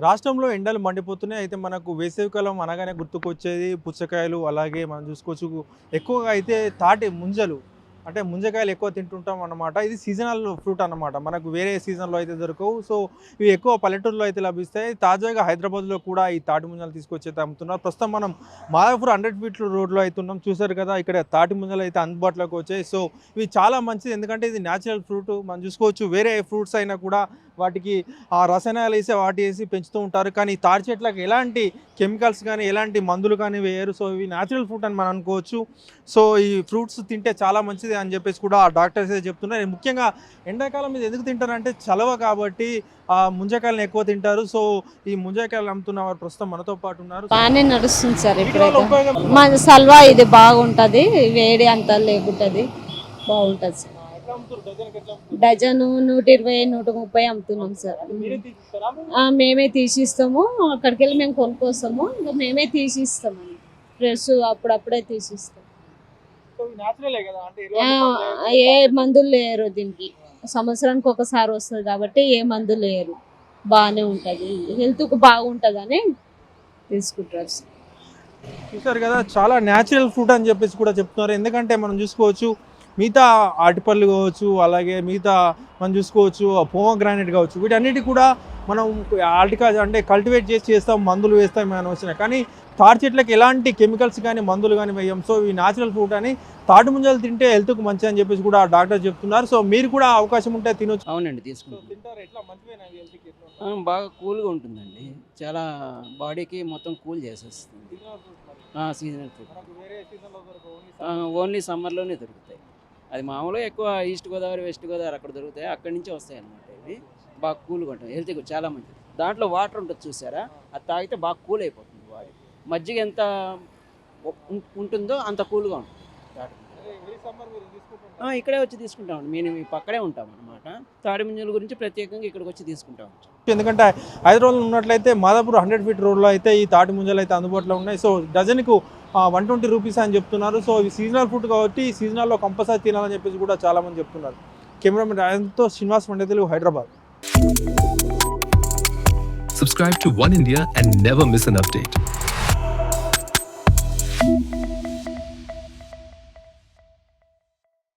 రాష్ట్రంలో ఎండలు మండిపోతున్నాయి. అయితే మనకు వేసవికాలం అనగానే గుర్తుకొచ్చేది పుచ్చకాయలు. అలాగే మనం చూసుకోవచ్చు ఎక్కువగా అయితే తాటి ముంజలు. అంటే ముంజకాయలు ఎక్కువ తింటుంటాం అన్నమాట. ఇది సీజనల్ ఫ్రూట్ అన్నమాట. మనకు వేరే సీజన్లో అయితే దొరకవు. సో ఇవి ఎక్కువ పల్లెటూరులో అయితే లభిస్తాయి. తాజాగా హైదరాబాద్లో కూడా ఈ తాటి ముంజలు తీసుకొచ్చి అయితే అమ్ముతున్నారు. ప్రస్తుతం మనం మాదాపూర్ హండ్రెడ్ ఫీట్ల రోడ్లో అయితే ఉన్నాం. చూసారు కదా ఇక్కడ తాటి ముంజలు అయితే అందుబాటులోకి వచ్చాయి. సో ఇవి చాలా మంచిది. ఎందుకంటే ఇది న్యాచురల్ ఫ్రూట్ మనం చూసుకోవచ్చు వేరే ఫ్రూట్స్ అయినా కూడా వాటికి ఆ రసాయనాలు వేసి వాటి వేసి పెంచుతూ ఉంటారు. కానీ తాటి చెట్లకు ఎలాంటి కెమికల్స్ కానీ ఎలాంటి మందులు కానీ వేయరు. సో ఇవి న్యాచురల్ ఫ్రూట్ అని మనం అనుకోవచ్చు. సో ఈ ఫ్రూట్స్ తింటే చాలా మంచిది. అని చెప్పేసి కూడా ఆ డాక్టర్స్ అయితే చెప్తున్నారు. ముఖ్యంగా ఎండాకాలం మీద ఎందుకు తింటారంటే చలవ కాబట్టి ఆ ముంజకాయలను ఎక్కువ తింటారు. సో ఈ ముంజకాయలు అమ్ముతున్న వారు ప్రస్తుతం మనతో పాటు ఉన్నారు. బాగానే నడుస్తుంది సార్ ఉపయోగం? మన సల్వా ఇది బాగుంటది వేడి అంతా లేకుంటది బాగుంటది సార్? డజన్ నూట ఇరవై నూట ముప్పై అమ్ముతున్నాం సార్. మేమే తీసిస్తాము. అక్కడికి వెళ్ళి మేము కొనుక్కొస్తాము. ఇంకా మేమే తీసిస్తాము ఫ్రెష్ అప్పుడప్పుడే తీసిస్తాం. ఏ మందులు లేరు దీనికి. సంవత్సరానికి ఒకసారి వస్తుంది కాబట్టి ఏ మందులు లేరు. బాగానే ఉంటుంది. హెల్త్కు బాగుంటుందని తీసుకుంటారు. సార్ చూసారు కదా చాలా న్యాచురల్ ఫ్రూట్ అని చెప్పేసి కూడా చెప్తున్నారు. ఎందుకంటే మనం చూసుకోవచ్చు మిగతా అరటిపళ్ళు కావచ్చు అలాగే మిగతా మనం చూసుకోవచ్చు పోమగ్రానైట్ కావచ్చు వీటన్నిటి కూడా మనం ఆర్టికా అంటే కల్టివేట్ చేసి చేస్తాం మందులు వేస్తాం మనం వచ్చిన కానీ తాటి చెట్లకు ఎలాంటి కెమికల్స్ కానీ మందులు కానీ వేయం. సో ఇవి న్యాచురల్ ఫ్రూట్ అని తాటి ముంజలు తింటే హెల్త్కు మంచి అని చెప్పేసి కూడా డాక్టర్ చెప్తున్నారు. సో మీరు కూడా అవకాశం ఉంటే తినొచ్చు. అవునండి తీసుకుంటాం. తింటారు? ఎట్లా? మంచివేనా హెల్త్కి ఆ, బాగా కూల్గా ఉంటుందండి. చాలా బాడీకి మొత్తం కూల్ చేసేస్తుంది. సీజనల్ ఫుడ్ ఓన్లీ సమ్మర్లోనే దొరుకుతాయి. అది మామూలుగా ఎక్కువ ఈస్ట్ గోదావరి వెస్ట్ గోదావరి అక్కడ దొరుకుతాయి. అక్కడి నుంచి వస్తాయి అన్నమాట ఇవి. బాగా కూల్గా ఉంటుంది హెల్త్కి చాలా మంచిది. దాంట్లో వాటర్ ఉంటుంది చూసారా? అది తాగితే బాగా కూల్ అయిపోతుంది బాడీ. మజ్జిగ ఎంత ఉంటుందో అంత కూల్గా ఉంటుంది. తాటి ఇక్కడే వచ్చి తీసుకుంటామండి. మేము పక్కనే ఉంటాం అనమాట తాడి ముంజల గురించి ప్రత్యేకంగా ఇక్కడికి వచ్చి తీసుకుంటాం ఎందుకంటే హైదరాబాద్లో ఉన్నట్లయితే మాదాపూర్ హండ్రెడ్ ఫీట్ రోడ్లో అయితే ఈ తాటి ముంజలు అయితే అందుబాటులో ఉన్నాయి. సో డజన్కు వన్ ట్వంటీ రూపీస్ అని చెప్తున్నారు. సో ఇవి సీజనల్ ఫుడ్ కాబట్టి సీజనల్లో కంపల్సరీ తినాలని చెప్పేసి కూడా చాలా మంది చెప్తున్నారు. కెమెరామెన్ రాజంతో శ్రీనివాస్ పండే Telugu Hyderabad. Subscribe to One India and never miss an update.